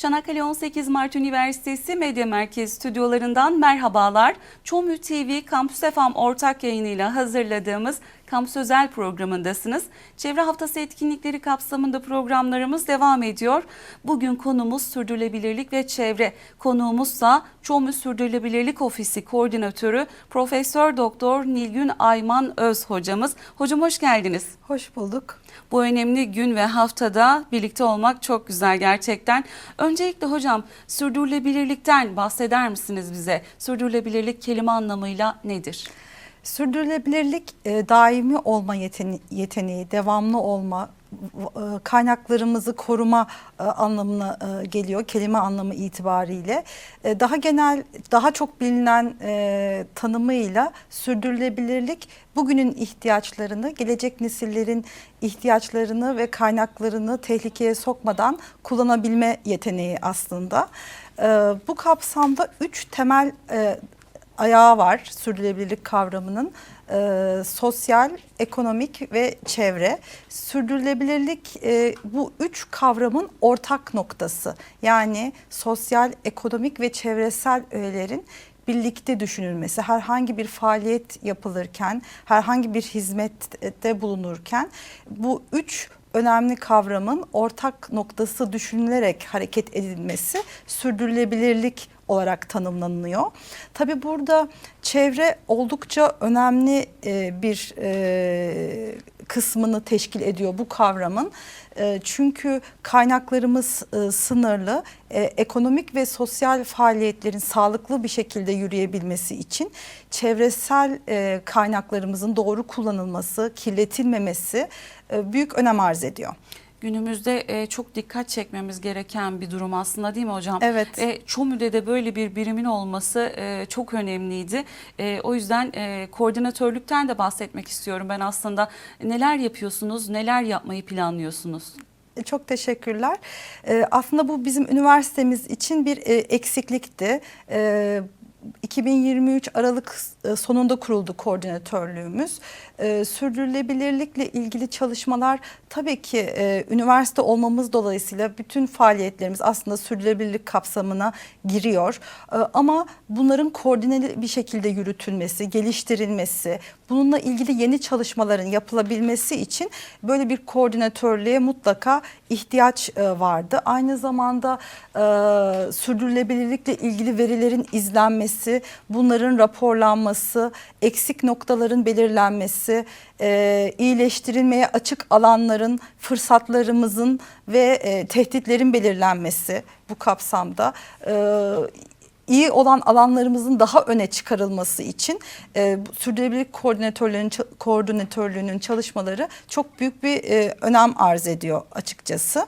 Çanakkale 18 Mart Üniversitesi Medya Merkezi stüdyolarından merhabalar. Çomü TV Kampüs FM ortak yayınıyla hazırladığımız Kampüs Özel programındasınız. Çevre Haftası etkinlikleri kapsamında programlarımız devam ediyor. Bugün konumuz sürdürülebilirlik ve çevre. Konuğumuzsa Çomü Sürdürülebilirlik Ofisi Koordinatörü Profesör Doktor Nilgün Ayman Öz hocamız. Hocam hoş geldiniz. Hoş bulduk. Bu önemli gün ve haftada birlikte olmak çok güzel gerçekten. Öncelikle hocam sürdürülebilirlikten bahseder misiniz bize? Sürdürülebilirlik kelime anlamıyla nedir? Sürdürülebilirlik e, daimi olma yetene- yeteneği, devamlı olma, e, kaynaklarımızı koruma e, anlamına e, geliyor kelime anlamı itibariyle. E, daha genel, daha çok bilinen e, tanımıyla sürdürülebilirlik bugünün ihtiyaçlarını, gelecek nesillerin ihtiyaçlarını ve kaynaklarını tehlikeye sokmadan kullanabilme yeteneği aslında. E, bu kapsamda üç temel e, ayağı var sürdürülebilirlik kavramının. Ee, sosyal, ekonomik ve çevre. Sürdürülebilirlik e, bu üç kavramın ortak noktası. Yani sosyal, ekonomik ve çevresel öğelerin birlikte düşünülmesi, herhangi bir faaliyet yapılırken, herhangi bir hizmette bulunurken bu üç önemli kavramın ortak noktası düşünülerek hareket edilmesi sürdürülebilirlik olarak tanımlanıyor. Tabi burada çevre oldukça önemli e, bir e, kısmını teşkil ediyor bu kavramın. E, çünkü kaynaklarımız sınırlı, ekonomik ve sosyal faaliyetlerin sağlıklı bir şekilde yürüyebilmesi için çevresel kaynaklarımızın doğru kullanılması, kirletilmemesi büyük önem arz ediyor. Günümüzde e, çok dikkat çekmemiz gereken bir durum aslında değil mi hocam? Evet. E, Çomü'de de böyle bir birimin olması e, çok önemliydi. E, o yüzden e, koordinatörlükten de bahsetmek istiyorum ben aslında. Neler yapıyorsunuz, neler yapmayı planlıyorsunuz? E, Çok teşekkürler. Ee, aslında bu bizim üniversitemiz için bir e, eksiklikti. Ee, 2023 Aralık e, sonunda kuruldu koordinatörlüğümüz. Ee, sürdürülebilirlikle ilgili çalışmalar tabii ki e, üniversite olmamız dolayısıyla bütün faaliyetlerimiz aslında sürdürülebilirlik kapsamına giriyor. Ee, ama bunların koordineli bir şekilde yürütülmesi, geliştirilmesi, bununla ilgili yeni çalışmaların yapılabilmesi için böyle bir koordinatörlüğe mutlaka ihtiyaç e, vardı. Aynı zamanda e, sürdürülebilirlikle ilgili verilerin izlenmesi, bunların raporlanması, eksik noktaların belirlenmesi, e, iyileştirilmeye açık alanların, fırsatlarımızın ve e, tehditlerin belirlenmesi bu kapsamda e, iyi olan alanlarımızın daha öne çıkarılması için e, sürdürülebilirlik koordinatörlerinin koordinatörlüğünün çalışmaları çok büyük bir e, önem arz ediyor açıkçası.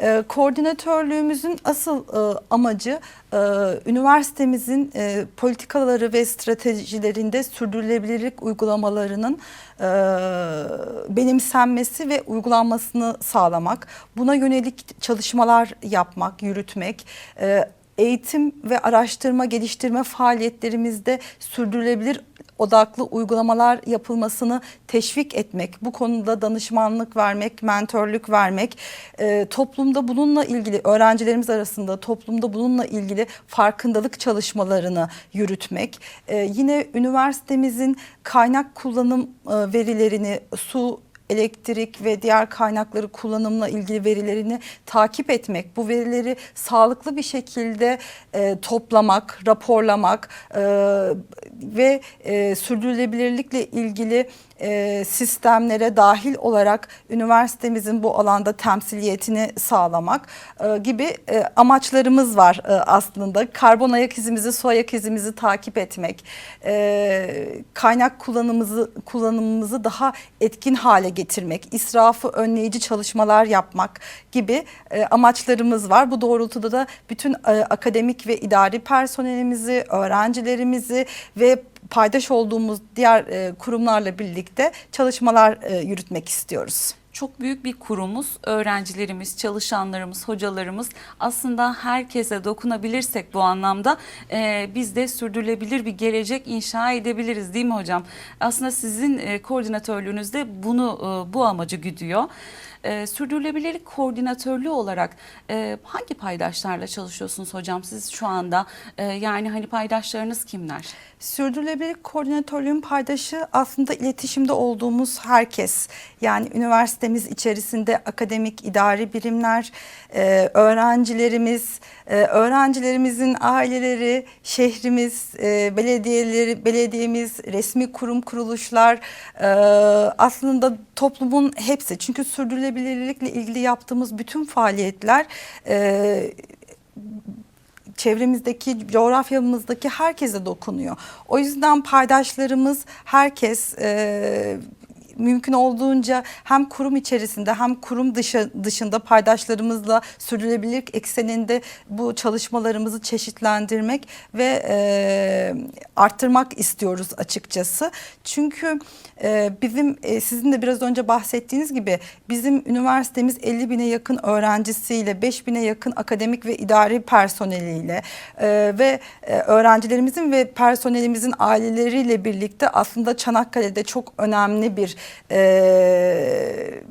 E, koordinatörlüğümüzün asıl e, amacı e, üniversitemizin e, politikaları ve stratejilerinde sürdürülebilirlik uygulamalarının benimsenmesi ve uygulanmasını sağlamak, buna yönelik çalışmalar yapmak, yürütmek, eğitim ve araştırma geliştirme faaliyetlerimizde sürdürülebilir odaklı uygulamalar yapılmasını teşvik etmek, bu konuda danışmanlık vermek, mentörlük vermek, e, toplumda bununla ilgili öğrencilerimiz arasında toplumda bununla ilgili farkındalık çalışmalarını yürütmek, e, yine üniversitemizin kaynak kullanım e, verilerini su elektrik ve diğer kaynakları kullanımla ilgili verilerini takip etmek, bu verileri sağlıklı bir şekilde e, toplamak, raporlamak e, ve e, sürdürülebilirlikle ilgili e, sistemlere dahil olarak üniversitemizin bu alanda temsiliyetini sağlamak e, gibi e, amaçlarımız var aslında. Karbon ayak izimizi, su ayak izimizi takip etmek, kaynak kullanımımızı kullanımımızı daha etkin hale getirmek, israfı önleyici çalışmalar yapmak gibi amaçlarımız var. Bu doğrultuda da bütün akademik ve idari personelimizi, öğrencilerimizi ve paydaş olduğumuz diğer e, kurumlarla birlikte çalışmalar e, yürütmek istiyoruz. Çok büyük bir kurumuz, öğrencilerimiz, çalışanlarımız, hocalarımız aslında herkese dokunabilirsek bu anlamda e, biz de sürdürülebilir bir gelecek inşa edebiliriz değil mi hocam? Aslında sizin e, koordinatörlüğünüzde bunu e, bu amacı güdüyor. E, sürdürülebilirlik koordinatörlüğü olarak e, hangi paydaşlarla çalışıyorsunuz hocam siz şu anda? E, yani hani paydaşlarınız kimler? Sürdürülebilirlik koordinatörlüğün paydaşı aslında iletişimde olduğumuz herkes. Yani üniversitemiz içerisinde akademik idari birimler, e, öğrencilerimiz, e, öğrencilerimizin aileleri, şehrimiz, e, belediyeleri, belediyemiz, resmi kurum kuruluşlar e, aslında toplumun hepsi. Çünkü sürdürülebilirlikle ilgili yaptığımız bütün faaliyetler e, çevremizdeki, coğrafyamızdaki herkese dokunuyor. O yüzden paydaşlarımız herkes e, mümkün olduğunca hem kurum içerisinde hem kurum dışı, dışında paydaşlarımızla sürdürülebilirlik ekseninde bu çalışmalarımızı çeşitlendirmek ve e, arttırmak istiyoruz açıkçası. Çünkü e, bizim e, sizin de biraz önce bahsettiğiniz gibi bizim üniversitemiz 50 bine yakın öğrencisiyle 5 bine yakın akademik ve idari personeliyle e, ve e, öğrencilerimizin ve personelimizin aileleriyle birlikte aslında Çanakkale'de çok önemli bir e,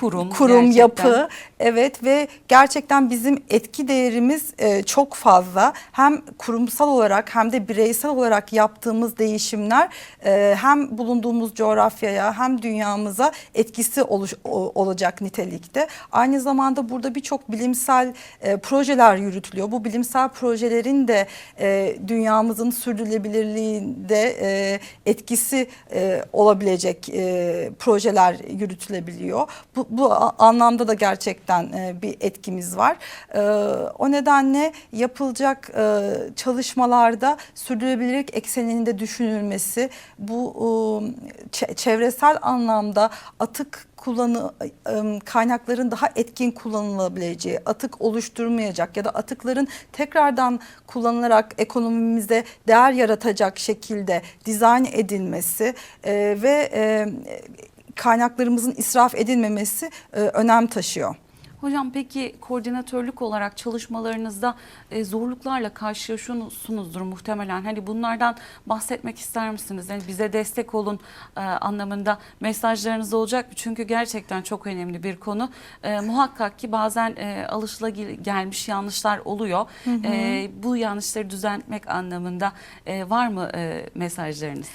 Kurum, kurum gerçekten. yapı evet ve gerçekten bizim etki değerimiz e, çok fazla hem kurumsal olarak hem de bireysel olarak yaptığımız değişimler e, hem bulunduğumuz coğrafyaya hem dünyamıza etkisi oluş, o- olacak nitelikte aynı zamanda burada birçok bilimsel e, projeler yürütülüyor bu bilimsel projelerin de e, dünyamızın sürdürülebilirliğinde e, etkisi e, olabilecek e, projeler yürütülebiliyor. Bu, bu anlamda da gerçekten e, bir etkimiz var. E, o nedenle yapılacak e, çalışmalarda sürdürülebilirlik ekseninde düşünülmesi, bu e, çe- çevresel anlamda atık kullanı e, kaynakların daha etkin kullanılabileceği, atık oluşturmayacak ya da atıkların tekrardan kullanılarak ekonomimize değer yaratacak şekilde dizayn edilmesi e, ve e, kaynaklarımızın israf edilmemesi e, önem taşıyor. Hocam peki koordinatörlük olarak çalışmalarınızda e, zorluklarla karşılaşıyorsunuzdur muhtemelen. Hani bunlardan bahsetmek ister misiniz? Yani bize destek olun e, anlamında mesajlarınız olacak mı? Çünkü gerçekten çok önemli bir konu. E, muhakkak ki bazen e, alışılagelmiş yanlışlar oluyor. E, bu yanlışları düzeltmek anlamında e, var mı e, mesajlarınız?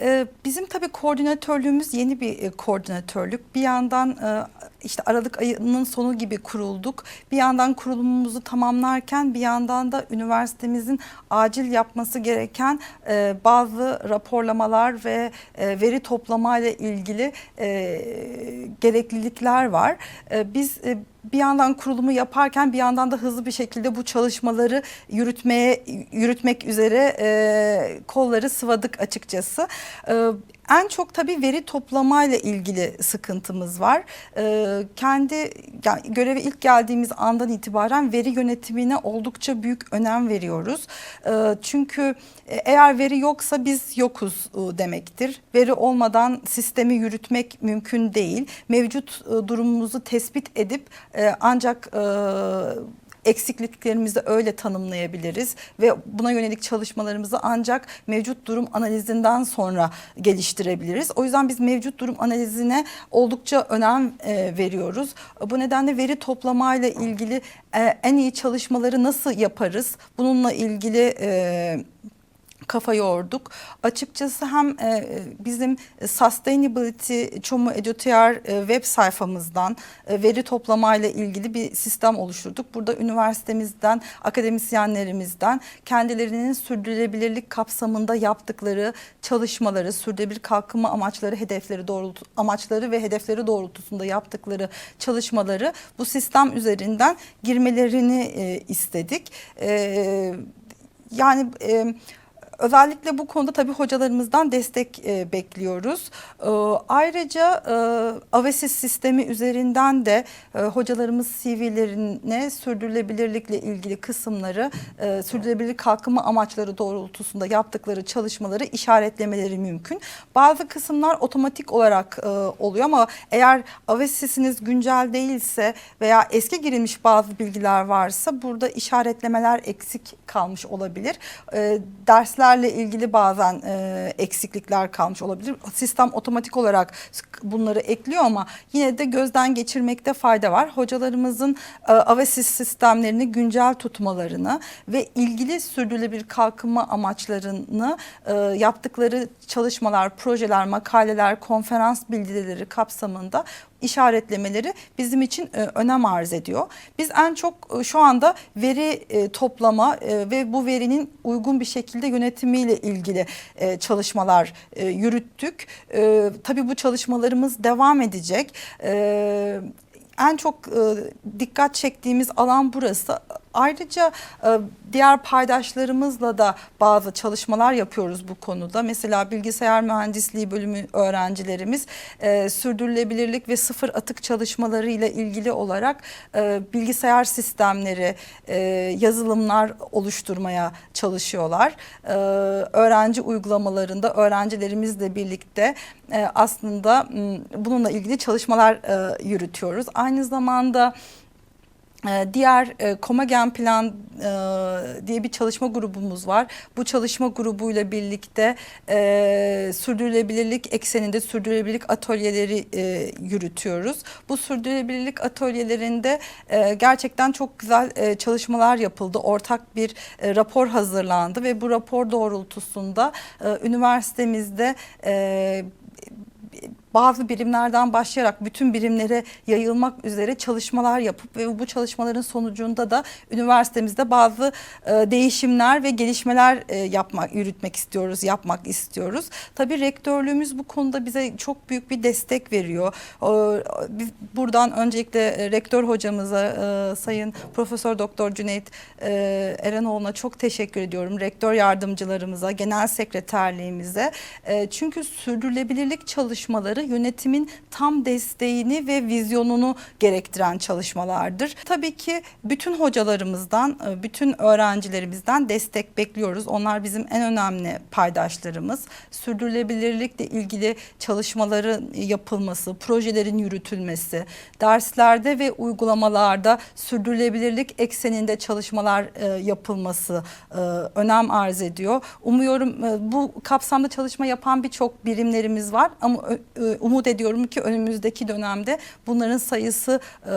Ee, Bizim tabii koordinatörlüğümüz yeni bir e, koordinatörlük. Bir yandan e, işte Aralık ayının sonu gibi kurulduk. Bir yandan kurulumumuzu tamamlarken bir yandan da üniversitemizin acil yapması gereken e, bazı raporlamalar ve veri toplamayla ilgili gereklilikler var. Biz bir yandan kurulumu yaparken bir yandan da hızlı bir şekilde bu çalışmaları yürütmeye yürütmek üzere e, kolları sıvadık açıkçası. E, en çok tabii veri toplamayla ilgili sıkıntımız var. E, kendi yani göreve ilk geldiğimiz andan itibaren veri yönetimine oldukça büyük önem veriyoruz. E, çünkü e, eğer veri yoksa biz yokuz demektir. Veri olmadan sistemi yürütmek mümkün değil. Mevcut e, durumumuzu tespit edip e, ancak eksikliklerimizi öyle tanımlayabiliriz ve buna yönelik çalışmalarımızı ancak mevcut durum analizinden sonra geliştirebiliriz. O yüzden biz mevcut durum analizine oldukça önem e, veriyoruz. Bu nedenle veri toplamayla ilgili e, en iyi çalışmaları nasıl yaparız? Bununla ilgili e, kafa yorduk. Açıkçası hem e, bizim Sustainability Çomu Eduter e, web sayfamızdan e, veri toplamayla ilgili bir sistem oluşturduk. Burada üniversitemizden, akademisyenlerimizden kendilerinin sürdürülebilirlik kapsamında yaptıkları çalışmaları, sürdürülebilir kalkınma amaçları, hedefleri doğrultu amaçları ve hedefleri doğrultusunda yaptıkları çalışmaları bu sistem üzerinden girmelerini e, istedik. E, yani e, Özellikle bu konuda tabii hocalarımızdan destek e, bekliyoruz. E, ayrıca e, Avesis sistemi üzerinden de e, hocalarımız CV'lerine sürdürülebilirlikle ilgili kısımları, e, sürdürülebilir kalkınma amaçları doğrultusunda yaptıkları çalışmaları işaretlemeleri mümkün. Bazı kısımlar otomatik olarak e, oluyor ama eğer Avesis'iniz güncel değilse veya eski girilmiş bazı bilgiler varsa burada işaretlemeler eksik kalmış olabilir. E, dersler projelerle ilgili bazen e, eksiklikler kalmış olabilir. Sistem otomatik olarak bunları ekliyor ama yine de gözden geçirmekte fayda var. Hocalarımızın e, AVESİS sistemlerini güncel tutmalarını ve ilgili sürdürülebilir kalkınma amaçlarını e, yaptıkları çalışmalar, projeler, makaleler, konferans bildirileri kapsamında işaretlemeleri bizim için e, önem arz ediyor. Biz en çok e, şu anda veri e, toplama e, ve bu verinin uygun bir şekilde yönetimiyle ilgili e, çalışmalar e, yürüttük. E, tabii bu çalışmalarımız devam edecek. E, en çok e, dikkat çektiğimiz alan burası. Ayrıca e, diğer paydaşlarımızla da bazı çalışmalar yapıyoruz bu konuda. Mesela bilgisayar mühendisliği bölümü öğrencilerimiz e, sürdürülebilirlik ve sıfır atık çalışmalarıyla ilgili olarak e, bilgisayar sistemleri, yazılımlar oluşturmaya çalışıyorlar. Öğrenci uygulamalarında öğrencilerimizle birlikte aslında bununla ilgili çalışmalar yürütüyoruz. Aynı zamanda Diğer e, Komagen Plan e, diye bir çalışma grubumuz var. Bu çalışma grubuyla birlikte e, sürdürülebilirlik ekseninde sürdürülebilirlik atölyeleri yürütüyoruz. Bu sürdürülebilirlik atölyelerinde gerçekten çok güzel çalışmalar yapıldı. Ortak bir rapor hazırlandı ve bu rapor doğrultusunda üniversitemizde bazı birimlerden başlayarak bütün birimlere yayılmak üzere çalışmalar yapıp ve bu çalışmaların sonucunda da üniversitemizde bazı e, değişimler ve gelişmeler e, yapmak, yürütmek istiyoruz, yapmak istiyoruz. Tabii rektörlüğümüz bu konuda bize çok büyük bir destek veriyor. E, biz buradan öncelikle e, rektör hocamıza, e, Sayın Profesör Doktor Cüneyt e, Erenoğlu'na çok teşekkür ediyorum. Rektör yardımcılarımıza, genel sekreterliğimize. E, çünkü sürdürülebilirlik çalışmaları yönetimin tam desteğini ve vizyonunu gerektiren çalışmalardır. Tabii ki bütün hocalarımızdan, e, bütün öğrencilerimizden destek bekliyoruz. Onlar bizim en önemli paydaşlarımız. Sürdürülebilirlikle ilgili çalışmaların yapılması, projelerin yürütülmesi, derslerde ve uygulamalarda sürdürülebilirlik ekseninde çalışmalar e, yapılması e, önem arz ediyor. Umuyorum bu kapsamda çalışma yapan birçok birimlerimiz var ama umut ediyorum ki önümüzdeki dönemde bunların sayısı e,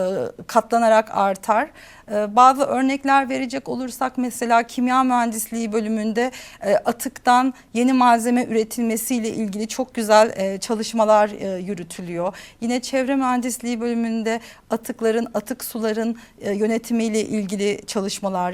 katlanarak artar. E, Bazı örnekler verecek olursak mesela kimya mühendisliği bölümünde e, atıktan yeni malzeme üretilmesiyle ilgili çok güzel e, çalışmalar e, yürütülüyor. Yine çevre mühendisliği bölümünde atıkların, atık suların yönetimiyle ilgili çalışmalar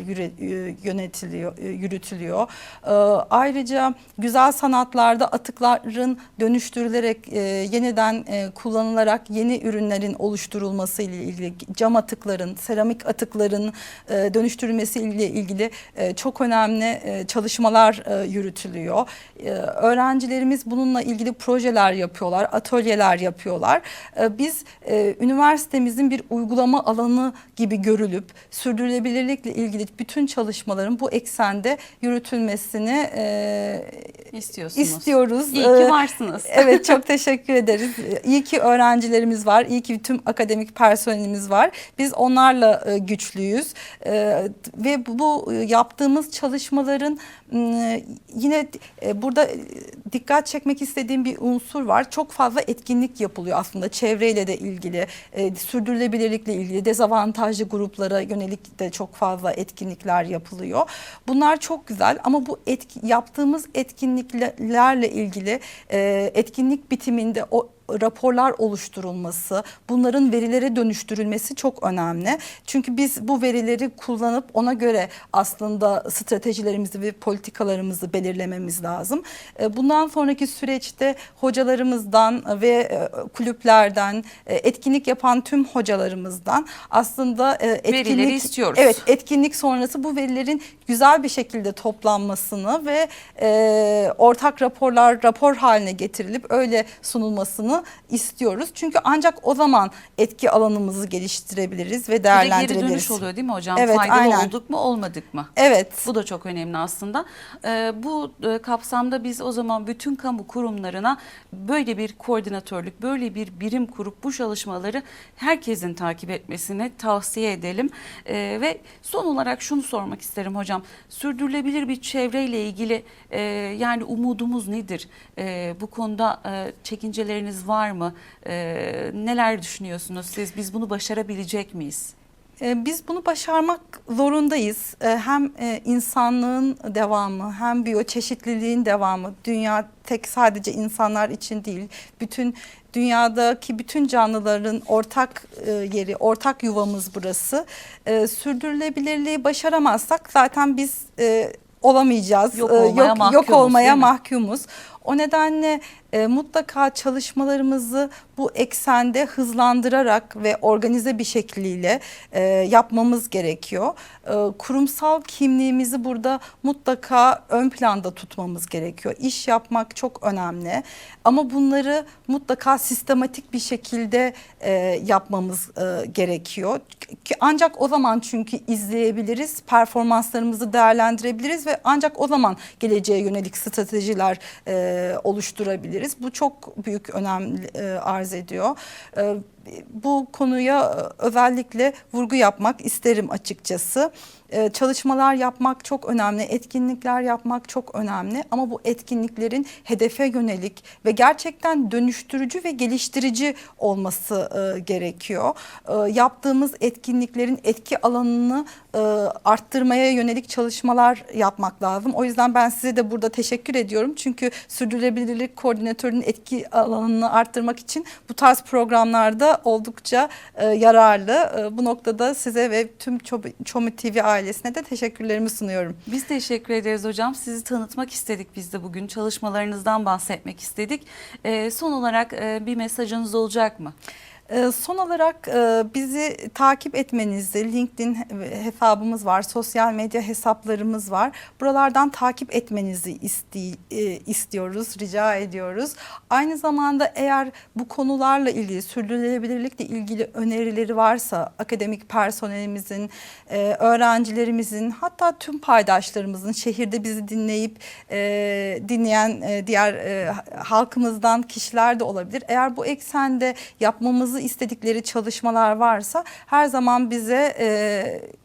yönetiliyor, yürütülüyor. E, Ayrıca güzel sanatlarda atıkların dönüştürülerek yeniden kullanılarak yeni ürünlerin oluşturulması ile ilgili cam atıkların, seramik atıkların e, dönüştürülmesi ile ilgili e, çok önemli e, çalışmalar e, yürütülüyor. E, öğrencilerimiz bununla ilgili projeler yapıyorlar, atölyeler yapıyorlar. E, biz e, üniversitemizin bir uygulama alanı gibi görülüp sürdürülebilirlikle ilgili bütün çalışmaların bu eksende yürütülmesini e, İstiyorsunuz. istiyoruz. İyi ki Ee, varsınız. Evet çok teşekkür ederiz. İyi ki öğrencilerimiz var. iyi ki tüm akademik personelimiz var. Biz onlarla e, güçlüyüz. E, ve bu, bu yaptığımız çalışmaların m, yine e, burada e, dikkat çekmek istediğim bir unsur var. Çok fazla etkinlik yapılıyor aslında çevreyle de ilgili, e, sürdürülebilirlikle ilgili, dezavantajlı gruplara yönelik de çok fazla etkinlikler yapılıyor. Bunlar çok güzel ama bu etki, yaptığımız etkinliklerle ilgili e, etkinlik bitiminde o raporlar oluşturulması, bunların verilere dönüştürülmesi çok önemli. Çünkü biz bu verileri kullanıp ona göre aslında stratejilerimizi ve politikalarımızı belirlememiz lazım. E, Bundan sonraki süreçte hocalarımızdan ve e, kulüplerden, e, etkinlik yapan tüm hocalarımızdan aslında etkinlik Verileri istiyoruz. Evet, etkinlik sonrası bu verilerin güzel bir şekilde toplanmasını ve ortak raporlar rapor haline getirilip öyle sunulmasını olmasını istiyoruz. Çünkü ancak o zaman etki alanımızı geliştirebiliriz ve Bir de geri değerlendirebiliriz. dönüş oluyor değil mi hocam? Evet, Faydalı aynen. olduk mu olmadık mı? Evet. Bu da çok önemli aslında. Ee, bu e, kapsamda biz o zaman bütün kamu kurumlarına böyle bir koordinatörlük, böyle bir birim kurup bu çalışmaları herkesin takip etmesini tavsiye edelim. Ee, ve son olarak şunu sormak isterim hocam. Sürdürülebilir bir çevreyle ilgili e, yani umudumuz nedir? E, bu konuda e, çekinceleriniz var mı? E, neler düşünüyorsunuz siz? Biz bunu başarabilecek miyiz? Ee, Biz bunu başarmak zorundayız. Ee, Hem e, insanlığın devamı hem biyoçeşitliliğin devamı. Dünya tek sadece insanlar için değil. Bütün dünyadaki bütün canlıların ortak e, yeri, ortak yuvamız burası. Sürdürülebilirliği başaramazsak zaten biz e, olamayacağız. Yok olmaya yok, mahkumuz, yok olmaya mahkumuz. O nedenle e, mutlaka çalışmalarımızı bu eksende hızlandırarak ve organize bir şekliyle e, yapmamız gerekiyor. E, kurumsal kimliğimizi burada mutlaka ön planda tutmamız gerekiyor. İş yapmak çok önemli ama bunları mutlaka sistematik bir şekilde e, yapmamız e, gerekiyor. Ki Ancak o zaman çünkü izleyebiliriz, performanslarımızı değerlendirebiliriz ve ancak o zaman geleceğe yönelik stratejiler e, oluşturabiliriz. Bu çok büyük önem e, arz ediyor. Bu konuya e, özellikle vurgu yapmak isterim açıkçası. E, çalışmalar yapmak çok önemli, etkinlikler yapmak çok önemli ama bu etkinliklerin hedefe yönelik ve gerçekten dönüştürücü ve geliştirici olması e, gerekiyor. E, yaptığımız etkinliklerin etki alanını e, arttırmaya yönelik çalışmalar yapmak lazım. O yüzden ben size de burada teşekkür ediyorum. Çünkü sürdürülebilirlik koordinatörünün etki alanını arttırmak için bu tarz programlarda oldukça e, yararlı. E, bu noktada size ve tüm Ço- Çomu TV ailesine de teşekkürlerimi sunuyorum. Biz teşekkür ederiz hocam. Sizi tanıtmak istedik biz de bugün. Çalışmalarınızdan bahsetmek istedik. Ee, son olarak e, bir mesajınız olacak mı? Ee, Son olarak e, bizi takip etmenizi, LinkedIn hesabımız var, sosyal medya hesaplarımız var. Buralardan takip etmenizi iste- istiyoruz, rica ediyoruz. Aynı zamanda eğer bu konularla ilgili, sürdürülebilirlikle ilgili önerileri varsa akademik personelimizin, e, öğrencilerimizin hatta tüm paydaşlarımızın şehirde bizi dinleyip e, dinleyen diğer halkımızdan kişiler de olabilir. Eğer bu eksende yapmamızı istedikleri çalışmalar varsa her zaman bize e,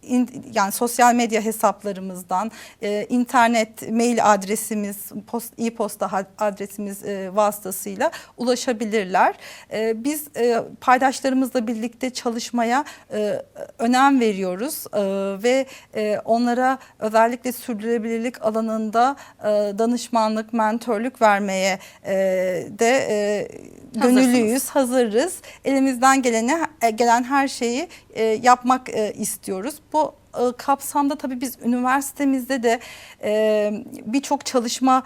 in- yani sosyal medya hesaplarımızdan, e, internet mail adresimiz, post, e-posta adresimiz e, vasıtasıyla ulaşabilirler. E, biz e, paydaşlarımızla birlikte çalışmaya e, önem veriyoruz e, ve e, onlara özellikle sürdürülebilirlik alanında e, danışmanlık, mentörlük vermeye e, de e, gönüllüyüz, hazırız. Elimizden geleni e, gelen her şeyi e, yapmak e, istiyoruz. Bu kapsamda tabii biz üniversitemizde de birçok çalışma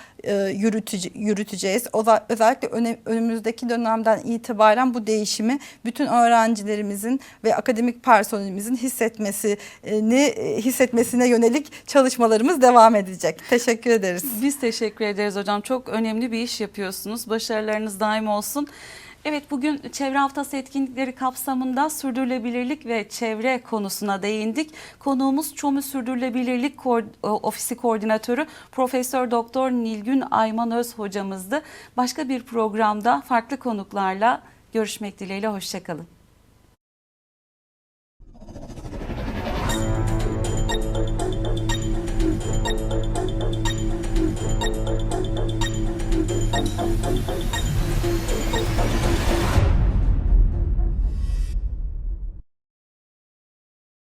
yürüteceğiz. Özellikle önümüzdeki dönemden itibaren bu değişimi bütün öğrencilerimizin ve akademik personelimizin hissetmesini hissetmesine yönelik çalışmalarımız devam edecek. Teşekkür ederiz. Biz teşekkür ederiz hocam. Çok önemli bir iş yapıyorsunuz. Başarılarınız daim olsun. Evet bugün Çevre Haftası etkinlikleri kapsamında sürdürülebilirlik ve çevre konusuna değindik. Konuğumuz Çomu Sürdürülebilirlik Ko- Ofisi Koordinatörü Profesör Doktor Nilgün Ayman Öz hocamızdı. Başka bir programda farklı konuklarla görüşmek dileğiyle hoşçakalın.